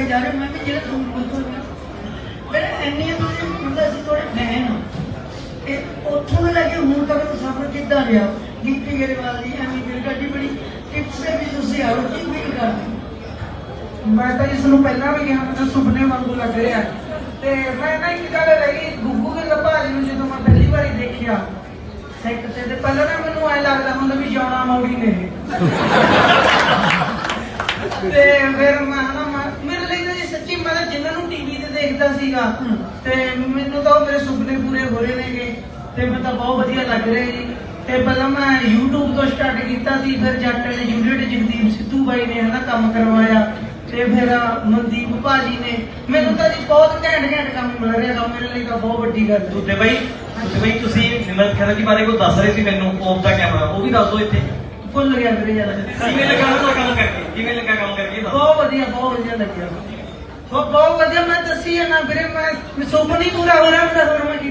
ਕੇ ਜਾ ਰਹੇ ਮੈਂ ਵੀ ਜਿਹੜਾ ਸੂਟ ਪੁੱਛੂਗਾ ਮੇਰੇ ਇੰਨੀ ਤੁਸੀਂ ਹੁੰਦਾ ਸੀ ਥੋੜੇ ਫੈਨ ਇਹ ਉੱਥੋਂ ਲੈ ਕੇ ਹੁਣ ਤੱਕ ਦਾ ਸਫ਼ਰ ਕਿੱਦਾਂ ਰਿਹਾ? ਗਿੱਪੀ ਗਰੇਵਾਲ ਦੀ ਐਮੀ ਫਿਰ ਗੱਡੀ ਬੜੀ ਟਿਪਸ ਦੇ ਵੀ ਤੁਸੀਂ ਆਓ, ਕੀ ਫੀਲ ਕਰਦੇ? ਮੈਂ ਤਾਂ ਇਸ ਨੂੰ ਪਹਿਲਾਂ ਵੀ ਕਿਹਾ ਮੈਨੂੰ ਸੁਪਨੇ ਵਾਂਗੂ ਲੱਗ ਰਿਹਾ। ਤੇ ਮੈਂ ਨਾ ਇੱਕ ਗੱਲ ਰਹੀ ਗੁੱਗੂ ਦੇ ਭਾਜੀ ਨੂੰ ਜਦੋਂ ਮੈਂ ਪਹਿਲੀ ਵਾਰੀ ਦੇਖਿਆ ਸੈੱਟ ਤੇ ਤੇ ਪਹਿਲਾਂ ਨਾ ਮੈਨੂੰ ਐ ਲੱਗਦਾ ਹੁੰਦਾ ਵੀ ਜਾਣਾ ਮੌੜੀ ਨੇ। ਤੇ ਫਿਰ ਮੈਂ ਨਾ ਮੈਂ- ਮੇਰੇ ਲਈ ਤਾਂ ਜੀ ਸੱਚੀ ਮੈਂ ਤਾਂ ਜਿਨ੍ਹਾਂ ਨੂੰ ਟੀਵੀ ਤੇ ਦੇਖਦਾ ਸੀਗਾ। ਤੇ ਮੈਨੂੰ ਤਾਂ ਉਹ ਮੇਰੇ ਸੁਪਨੇ ਪੂਰੇ ਹੋ ਰਹੇ ਨੇਗੇ ਤੇ ਮੈਨੂੰ ਤਾਂ ਬਹੁਤ ਵਧੀਆ ਲੱਗ ਰਿਹਾ ਜੀ। ਤੇ ਪਹਿਲਾਂ ਮੈਂ YouTube ਤੋਂ ਸਟਾਰਟ ਕੀਤਾ ਸੀ ਫਿਰ ਜੱਟ ਨੇ ਯੂਨਿਟ ਜਗਦੀਪ ਸਿੱਧੂ ਬਾਈ ਨੇ ਹਨਾ ਕੰਮ ਕਰਵਾਇਆ ਤੇ ਫਿਰ ਮਨਦੀਪ ਭਾਜੀ ਨੇ। ਮੈਨੂੰ ਤਾਂ ਜੀ ਬਹੁਤ ਘੈਂਟ ਘੈਂਟ ਕੰਮ ਮਿਲ ਰਿਹਾ ਗਾ ਮੇਰੇ ਲਈ ਤਾਂ ਬਹੁਤ ਵੱਡੀ ਗੱਲ ਹੈ। ਦੂਜੇ ਬਾਈ ਦੂਜੇ ਬਾਈ ਤੁਸੀਂ ਨਿਮਰਤ ਖਹਿਰਾ ਜੀ ਬਾਰੇ ਕੋਈ ਦੱਸ ਰਹੇ ਸੀ ਮੈਨੂੰ ਆਫ ਦਾ ਕੈਮਰਾ ਉਹ ਵੀ ਦੱਸ ਦਿਓ ਇੱਥੇ। ਭੁੱਲ ਗਿਆ ਵੀਰੇ ਯਾਰ। ਕਿਵੇਂ ਲੱਗਾ ਕੰਮ ਕਰਕੇ? ਕਿਵੇਂ ਲੱਗਾ ਕੰਮ ਕਰਕੇ ਬਹੁਤ ਵਧੀਆ ਬਹੁਤ ਵਧੀਆ ਲੱਗਿਆ। ਬਹੁਤ ਵਧੀਆ, ਮੈਂ ਦੱਸੀ ਹੈ ਨਾ ਵੀਰੇ, ਮੈਂ ਸੁਪਨਾ ਨਹੀਂ ਪੂਰਾ ਹੋ ਰਿਹਾ ਮੇਰਾ ਹੋਰ ਮੈਂ ਕੀ